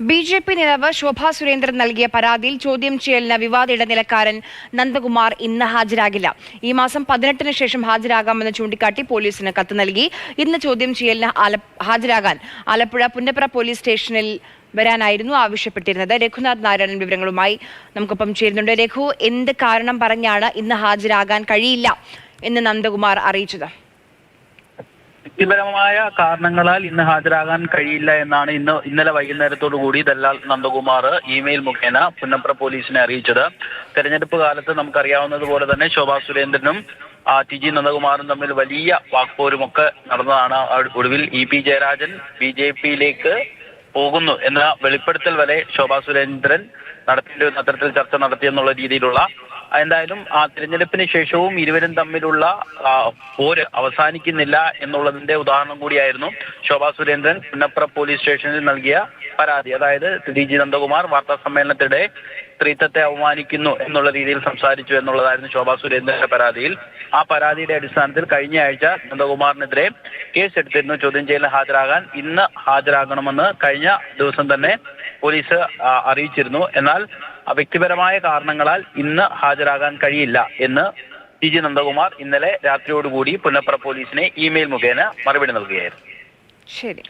B J P നേതാവ് ശോഭാ സുരേന്ദ്രൻ നൽകിയ പരാതിയിൽ ചോദ്യം ചെയ്യലിന് വിവാദ ഇടനിലക്കാരൻ നന്ദകുമാർ ഇന്ന് ഹാജരാകില്ല. ഈ മാസം പതിനെട്ടിന് ശേഷം ഹാജരാകാമെന്ന് ചൂണ്ടിക്കാട്ടി പോലീസിന് കത്ത് നൽകി. ഇന്ന് ചോദ്യം ചെയ്യലിന് ഹാജരാകാൻ ആലപ്പുഴ പുന്നപ്ര പോലീസ് സ്റ്റേഷനിൽ വരാനായിരുന്നു ആവശ്യപ്പെട്ടിരുന്നത്. രഘുനാഥ് നാരായണൻ വിവരങ്ങളുമായി നമുക്കൊപ്പം ചേരുന്നുണ്ട്. രഘു എന്ത് കാരണം പറഞ്ഞാണ് ഇന്ന് ഹാജരാകാൻ കഴിയില്ല എന്ന് നന്ദകുമാർ അറിയിച്ചത്? വ്യക്തിപരമായ കാരണങ്ങളാൽ ഇന്ന് ഹാജരാകാൻ കഴിയില്ല എന്നാണ് ഇന്ന് ഇന്നലെ വൈകുന്നേരത്തോടു കൂടി ദല്ലാൽ നന്ദകുമാർ ഇമെയിൽ മുഖേന പുന്നപ്ര പോലീസിനെ അറിയിച്ചത്. തെരഞ്ഞെടുപ്പ് കാലത്ത് നമുക്കറിയാവുന്നതുപോലെ തന്നെ ശോഭാ സുരേന്ദ്രനും ടി ജി നന്ദകുമാറും തമ്മിൽ വലിയ വാക്പോരുമൊക്കെ നടന്നതാണ് ഒടുവിൽ E P Jayarajan B J പിയിലേക്ക് പോകുന്നു എന്ന വെളിപ്പെടുത്തൽ വരെ ശോഭാ സുരേന്ദ്രൻ നടത്തേണ്ടി അത്തരത്തിൽ ചർച്ച നടത്തിയെന്നുള്ള രീതിയിലുള്ള എന്തായാലും ആ തിരഞ്ഞെടുപ്പിന് ശേഷവും ഇരുവരും തമ്മിലുള്ള പോര് അവസാനിക്കുന്നില്ല എന്നുള്ളതിന്റെ ഉദാഹരണം കൂടിയായിരുന്നു ശോഭാ സുരേന്ദ്രൻ പുന്നപ്ര പോലീസ് സ്റ്റേഷനിൽ നൽകിയ പരാതി. അതായത് ഡി ജി നന്ദകുമാർ വാർത്താ സമ്മേളനത്തിനിടെ സ്ത്രീത്വത്തെ അവമാനിക്കുന്നു എന്നുള്ള രീതിയിൽ സംസാരിച്ചു എന്നുള്ളതായിരുന്നു ശോഭാ സുരേന്ദ്രന്റെ പരാതിയിൽ. ആ പരാതിയുടെ അടിസ്ഥാനത്തിൽ കഴിഞ്ഞ ആഴ്ച നന്ദകുമാറിനെതിരെ കേസെടുത്തിരുന്നു. ചോദ്യം ചെയ്യലിന് ഹാജരാകാൻ ഇന്ന് ഹാജരാകണമെന്ന് കഴിഞ്ഞ ദിവസം തന്നെ പോലീസ് അറിയിച്ചിരുന്നു. എന്നാൽ വ്യക്തിപരമായ കാരണങ്ങളാൽ ഇന്ന് ഹാജരാകാൻ കഴിയില്ല എന്ന് ടി ജി നന്ദകുമാർ ഇന്നലെ രാത്രിയോടുകൂടി പുന്നപ്ര പോലീസിനെ ഇമെയിൽ മുഖേന മറുപടി നൽകുകയായിരുന്നു. ശരി.